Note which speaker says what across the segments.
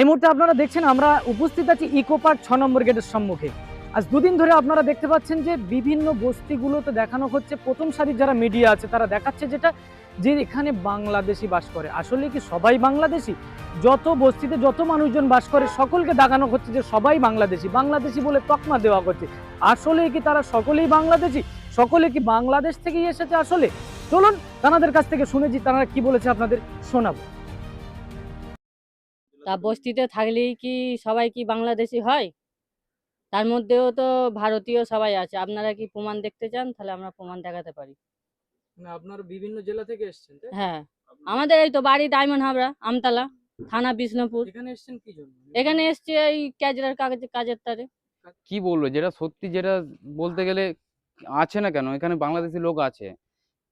Speaker 1: এই মুহূর্তে আপনারা দেখছেন, আমরা উপস্থিত আছি ইকো পার্ক ছ নম্বর গেটের সম্মুখে। আজ দুদিন ধরে আপনারা দেখতে পাচ্ছেন যে বিভিন্ন বস্তিগুলোতে দেখানো হচ্ছে, প্রথম সারির যারা মিডিয়া আছে, তারা দেখাচ্ছে যেটা, যে এখানে বাংলাদেশি বাস করে। আসলে কি সবাই বাংলাদেশি? যত বস্তিতে যত মানুষজন বাস করে, সকলকে দেখানো হচ্ছে যে সবাই বাংলাদেশি। বাংলাদেশি বলে তকমা দেওয়া হচ্ছে। আসলে কি তারা সকলেই বাংলাদেশি? সকলে কি বাংলাদেশ থেকেই এসেছে আসলে? চলুন, তাদের কাছ থেকে শুনেছি, তারা কি বলেছে আপনাদের শোনাবো।
Speaker 2: তা বস্তিতে থাকলেই কি সবাই কি বাংলাদেশি হয়? তার মধ্যেও তো ভারতীয় সবাই আছে। আপনারা কি প্রমাণ দেখতে চান? তাহলে আমরা প্রমাণ দেখাতে পারি।
Speaker 1: আপনার বিভিন্ন জেলা থেকে এসেছেন
Speaker 2: হ্যাঁ। আমাদের এই তো বাড়ি ডায়মন্ড হাবড়া আমতলা থানা বিষ্ণুপুর।
Speaker 1: এখানে এসেছেন কি জন্য?
Speaker 2: এখানে এসছে এই ক্যাজরার কাগজ কাজের তারে।
Speaker 3: কি বলব যেটা সত্যি যেটা বলতে গেলে আছে না কেন? এখানে বাংলাদেশি লোক আছে।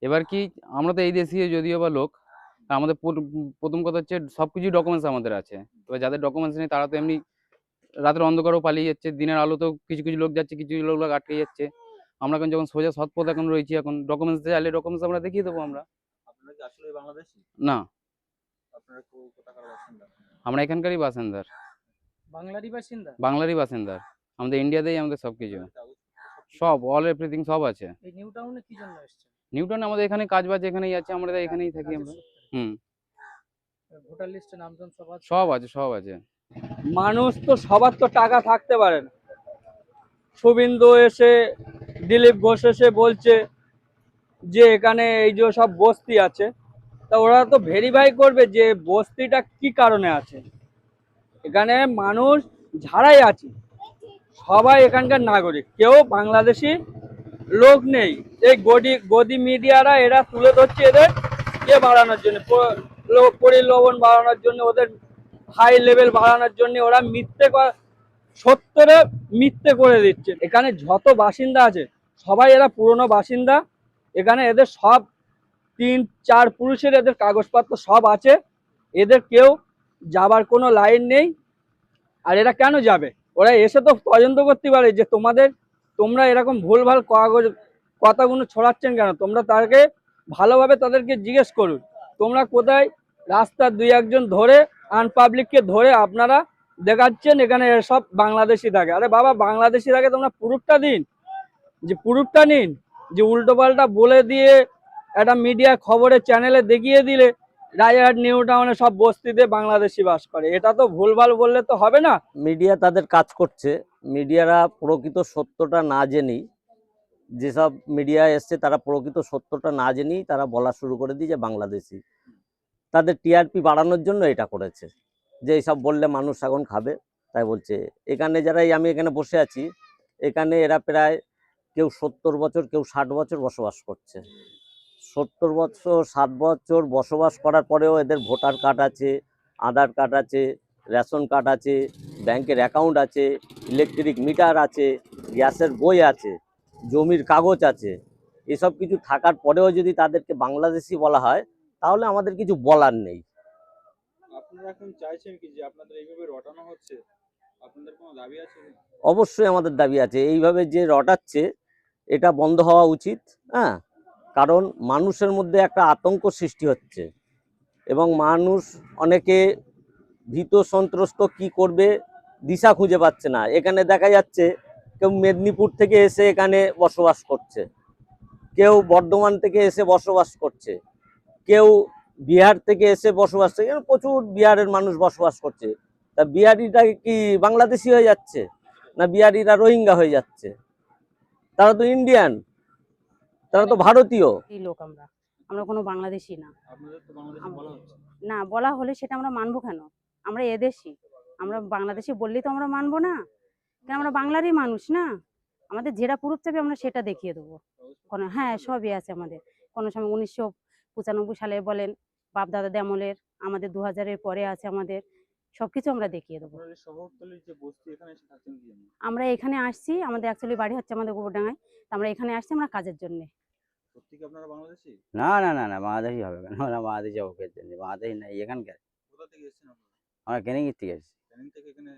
Speaker 3: এবার কি আমরা তো এই দেশি যদিও বা লোক আমাদের প্রথম কথা হচ্ছে সব কিছুই ডকুমেন্টস আমাদের আছে। এবার যাদের ডকুমেন্টস নেই তারা তো এমনি রাতের অন্ধকারও পালিয়ে যাচ্ছে দিনের আলো তো কিছু কিছু লোক যাচ্ছে কিছু কিছু লোক আটকে যাচ্ছে। আমরা এখন যখন সোজা সৎ পথ এখন রয়েছি এখন ডকুমেন্টস চাইলে ডকুমেন্টস আমরা দেখিয়ে দেবো আমরা।
Speaker 4: আপনারা কি আসলে বাংলাদেশি?
Speaker 3: না। আমরা এখানকারই বাসিন্দার
Speaker 1: বাংলারই বাসিন্দা?
Speaker 3: বাংলারই বাসিন্দার আমাদের ইন্ডিয়াতেই আমাদের সব কিছু। সব অল এভরিথিং সব আছে।
Speaker 1: নিউ টাউনে কি জন্য এসেছেন?
Speaker 3: নিউটন আমাদের এখানে কাজ বাজ এখানেই আছে আমরা এখানেই থাকি আমরা। হুম।
Speaker 1: ভোটার লিস্টে নামজন সব আছে?
Speaker 3: সব আছে সব আছে।
Speaker 5: মানুষ তো সবার তো টাকা থাকতে পারে না। শুভিন্দু এসে দিলীপ ঘোষ এসে বলছে যে এখানে এই যে সব বস্তি আছে তা ওরা তো ভেরিফাই করবে যে বস্তিটা কি কারণে আছে। এখানে মানুষ যারাই আছে। সবাই এখানকার নাগরিক কেউ বাংলাদেশি লোক নেই। এই গদি গদি মিডিয়ারা এরা তুলে ধরছে এদের ইয়ে বাড়ানোর জন্য পরিলবন বাড়ানোর জন্য, ওদের হাই লেভেল বাড়ানোর জন্য ওরা মিথ্যে সত্যরে মিথ্যে করে দিচ্ছে। এখানে যত বাসিন্দা আছে, সবাই এরা পুরনো বাসিন্দা। এখানে এদের সব তিন, চার পুরুষের এদের কাগজপত্র সব আছে। এদের কেউ যাবার কোনো লাইন নেই। আর এরা কেন যাবে? ওরা এসে তো তদন্ত করতে পারে যে তোমাদের, তোমরা এরকম ভুলভাল কাগজ, কথাগুলো ছড়াচ্ছেন কেন? তোমরা তাকে ভালোভাবে তাদেরকে জিজ্ঞেস করুন। তোমরা কোথায়? রাস্তার দুই একজন ধরে আনপাবলিককে ধরে আপনারা দেখাচ্ছেন, এখানে সব বাংলাদেশি থাকে। আরে বাবা, বাংলাদেশি থাকে তোমরা প্রুফটা দিন। যে প্রুফটা নিন, যে উল্টো পাল্টা বলে দিয়ে একটা মিডিয়া খবরের চ্যানেলে দেখিয়ে দিলে রায়হাট নিউ টাউনে সব বস্তিতে বাংলাদেশি বাস করে। এটা তো ভুলভাল বললে তো হবে না।
Speaker 6: মিডিয়া তাদের কাজ করছে। মিডিয়ারা প্রকৃত সত্যটা না জেনেই যেসব মিডিয়া এসছে, তারা প্রকৃত সত্যটা না জেনেই তারা বলা শুরু করে দিয়ে যে বাংলাদেশি। তাদের টিআরপি বাড়ানোর জন্য এটা করেছে। যে এইসব বললে মানুষ এখন খাবে, তাই বলছে। এখানে যারা আমি এখানে বসে আছি, এখানে এরা প্রায় কেউ সত্তর বছর, কেউ ষাট বছর বসবাস করছে। সত্তর বছর, ষাট বছর বসবাস করার পরেও এদের ভোটার কার্ড আছে, আধার কার্ড আছে, রেশন কার্ড আছে, ব্যাংকের অ্যাকাউন্ট আছে, ইলেকট্রিক মিটার আছে, গ্যাসের বই আছে। জমির কাগজ আছে এসব কিছু থাকার পরেও যদি তাদেরকে বাংলাদেশি বলা হয় তাহলে আমাদের কিছু বলার নেই? অবশ্যই আমাদের দাবি আছে। এইভাবে যে রটাচ্ছে এটা বন্ধ হওয়া উচিত হ্যাঁ? কারণ মানুষের মধ্যে একটা আতঙ্ক সৃষ্টি হচ্ছে এবং মানুষ অনেকে ভীত সন্ত্রস্ত কি করবে দিশা খুঁজে পাচ্ছে না। এখানে দেখা যাচ্ছে কেউ মেদিনীপুর থেকে এসে এখানে বসবাস করছে। কেউ বর্ধমান থেকে এসে বসবাস করছে। কেউ বিহার থেকে এসে বসবাস করছে। প্রচুর বিহারের মানুষ বসবাস করছে। তা বিহারিটা কি বাংলাদেশি হয়ে যাচ্ছে? না বিহারিরা রোহিঙ্গা হয়ে যাচ্ছে? তারা তো ইন্ডিয়ান। তারা তো ভারতীয়।
Speaker 7: লোক আমরা। আমরা কোনো বাংলাদেশি না। না, বলা হলে সেটা আমরা মানবো কেন? আমরা এদেশি। আমরা বাংলাদেশি বললেই তো আমরা মানবো না। কেন আমরা বাংলারই মানুষ না? আমাদের যেটা প্রুফ চাবে আমরা সেটা দেখিয়ে দেবো। কোনো হ্যাঁ সবই আছে আমাদের। কোনো সময় উনিশশো পঁচানব্বই সালে বলেন বাপ দাদা আমলের আমাদের দু হাজারের পরে আছে আমাদের সবকিছু আমরা দেখিয়ে দেবো। আমরা এখানে আসছি আমাদের অ্যাকচুয়ালি বাড়ি হচ্ছে আমাদের গোবরডাঙ্গায়। তো আমরা এখানে আসছি আমরা কাজের জন্যে।
Speaker 4: সত্যি কি আপনারা বাংলাদেশি?
Speaker 8: না না না না বাংলাদেশি হবে কেন আমরা বাংলাদেশি খেলতে বাংলাদেশি নাই এখানকার। আমরা কেনিং থেকে এসেছি।
Speaker 4: ক্যানিং থেকে এখানে